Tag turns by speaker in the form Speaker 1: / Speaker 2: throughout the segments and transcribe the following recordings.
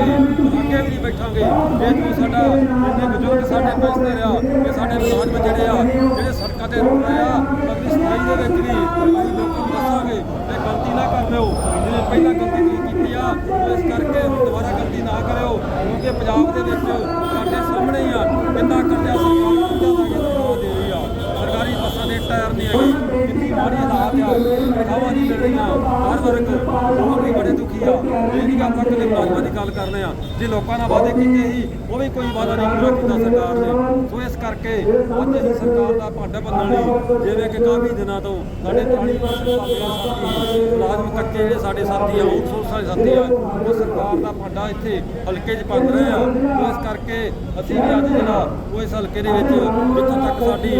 Speaker 1: ਅੱਗੇ ਵੀ ਬੈਠਾਂਗੇ? ਜੇ ਤੂੰ ਸਾਡਾ ਇੰਨੇ ਬਜ਼ੁਰਗ ਸਾਡੇ ਪੁੱਛਦੇ ਰਿਹਾ ਕਿ ਸਾਡੇ ਮੁਲਾਜ਼ਮ ਜਿਹੜੇ ਆ, ਜਿਹੜੇ ਸੜਕਾਂ ਤੇ ਰੁਕ ਰਹੇ ਆ ਅਗਲੀ ਸਫ਼ਾਈ ਦੇ ਵਿੱਚ ਵੀ ਅਸੀਂ ਲੋਕਾਂ ਨੂੰ ਦੱਸਾਂਗੇ ਕਿ ਗਲਤੀ ਨਾ ਕਰ ਲਿਓ ਜਿਵੇਂ ਪਹਿਲਾਂ ਗਲਤੀ ਤੁਸੀਂ ਕੀਤੀ ਆ, ਇਸ ਕਰਕੇ ਹੁਣ ਦੁਬਾਰਾ ਗਲਤੀ ਨਾ ਕਰਿਓ। ਕਿਉਂਕਿ ਪੰਜਾਬ ਦੇ ਵਿੱਚ ਸਾਡੇ ਸਾਹਮਣੇ ਹੀ ਆ, ਕਿੰਨਾ ਕਰਜ਼ਾ ਸਰਕਾਰ ਕਰਜ਼ਾ ਲਾ ਕੇ ਦੇ ਰਹੀ ਆ। ਸਰਕਾਰੀ ਬੱਸਾਂ ਦੇ ਟਾਇਰ ਨਹੀਂ ਹੈਗੇ, ਕਿੰਨੀ ਮਾੜੀ ਹਾਲਾਤ ਆ। ਤਨਖਾਹਾਂ ਨਹੀਂ ਮਿਲ ਰਹੀਆਂ ਹਰ ਵਰਗ ਲੋਕ ਵੀ ਆ। ਇਹ ਨਹੀਂ ਆਪਾਂ ਕਦੇ ਮੁਲਾਜ਼ਮਾਂ ਦੀ ਗੱਲ ਕਰਨੇ ਆ। ਜੇ ਲੋਕਾਂ ਨਾਲ ਵਾਅਦੇ ਕੀਤੇ ਸੀ, ਉਹ ਵੀ ਕੋਈ ਵਾਅਦਾ ਨਹੀਂ ਪੂਰਾ ਕੀਤਾ ਸਰਕਾਰ ਨੇ। ਸੋ ਇਸ ਕਰਕੇ ਅੱਜ ਅਸੀਂ ਸਰਕਾਰ ਦਾ ਭਾਂਡਾ ਬੰਨਣ ਲਈ ਜਿਵੇਂ ਕਿ ਕਾਫੀ ਦਿਨਾਂ ਤੋਂ ਸਾਡੇ 40% ਸਾਡੇ ਸਾਥੀ, ਮੁਲਾਜ਼ਮ ਕੱਚੇ ਜਿਹੜੇ ਸਾਡੇ ਸਾਥੀ ਆ ਆਊਟਸੋਰਸ ਵਾਲੇ ਸਾਥੀ ਆ, ਉਹ ਸਰਕਾਰ ਦਾ ਭਾਂਡਾ ਇੱਥੇ ਹਲਕੇ 'ਚ ਬੰਨ ਰਹੇ ਆ। ਸੋ ਇਸ ਕਰਕੇ ਅਸੀਂ ਵੀ ਅੱਜ ਜਿਹੜਾ ਉਹ ਇਸ ਹਲਕੇ ਦੇ ਵਿੱਚ ਜਿੱਥੋਂ ਤੱਕ ਸਾਡੀ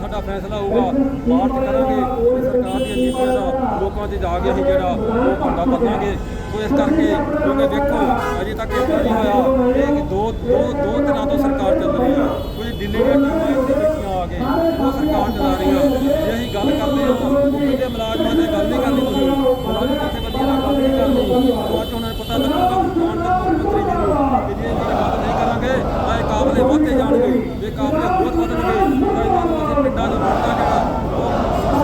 Speaker 1: ਸਾਡਾ ਫੈਸਲਾ ਹੋਊਗਾ ਮਾਰਚ ਕਰਾਂਗੇ ਸਰਕਾਰ ਦੀ ਨੀਤੀਆਂ ਲੋਕਾਂ 'ਚ ਜਾ ਕੇ ਅਸੀਂ ਜਿਹੜਾ ਉਹ ਭਾਂਡਾ ਬੰਨਾਂਗੇ ਸੋ ਇਸ ਕਰਕੇ ਕਿਉਂਕਿ ਦੇਖੋ, ਅਜੇ ਤੱਕ ਇਹ ਨਹੀਂ ਹੋਇਆ ਇਹ ਦੋ ਦੋ ਦੋ ਦਿਨਾਂ ਤੋਂ ਸਰਕਾਰ ਚੱਲ ਰਹੀ ਆ। ਕੋਈ ਦਿੱਲੀ ਦੀਆਂ ਟੀਮਾਂ ਇੱਥੇ ਬੈਠੀਆਂ ਆ ਕੇ ਉਹ ਸਰਕਾਰ ਚਲਾ ਰਹੀ ਰਹੀਆਂ। ਜੇ ਅਸੀਂ ਗੱਲ ਕਰਦੇ ਹਾਂ ਉਹ ਕਹਿੰਦੇ ਮੁਲਾਜ਼ਮਾਂ ਦੀ ਗੱਲ ਨਹੀਂ ਕਰਨੀ ਤੁਸੀਂ। ਮੁਲਾਜ਼ਮ ਜਥੇਬੰਦੀਆਂ ਨਾਲ ਗੱਲ ਨਹੀਂ ਕਰਨੀ। ਅੱਜ ਉਹਨਾਂ ਨੂੰ ਪਤਾ ਲੱਗੂਗਾ ਮਾਨ ਦੇ ਮੁੱਖ ਮੰਤਰੀ ਜੀ ਨੂੰ ਕਿ ਜੇ ਇਹਨਾਂ ਨਾਲ ਗੱਲ ਨਹੀਂ ਕਰਾਂਗੇ ਤਾਂ ਇਹ ਕਾਬਲੇ ਵੱਧਦੇ ਜਾਣਗੇ ਇਹ ਕਾਬਲੇ ਬਹੁਤ ਵਧਣਗੇ ਤਾਂ ਇਹਨਾਂ ਨੂੰ ਅਸੀਂ ਪਿੰਡਾਂ 'ਚ ਵੜਨਾ ਜਿਹੜਾ ਉਹ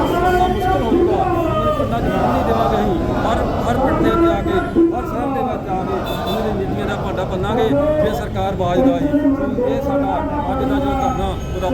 Speaker 1: ਸੁਣਨਾ ਮੁਸ਼ਕਲ ਹੋ ਜਾਊਗਾ ਉਹਨਾਂ ਨੂੰ ਪਿੰਡਾਂ 'ਚ ਵੜਨ ਨਹੀਂ ਦੇਵਾਂਗੇ ਅਸੀਂ ਹਰ ਹਰ ਪਿੰਡ ਦੇ ਵਿੱਚ ਆ ਕੇ ਹਰ ਸ਼ਹਿਰ ਦੇ ਵਿੱਚ ਆ ਕੇ ਉਹਨਾਂ ਦੀ ਨੀਤੀਆਂ ਦਾ ਜੇ ਸਰਕਾਰ ਬਾਜ ਦਾ ਹੈ ਇਹ ਸਾਡਾ ਅੱਜ ਦਾ ਜੋ ਧਰਨਾ ਉਹਦਾ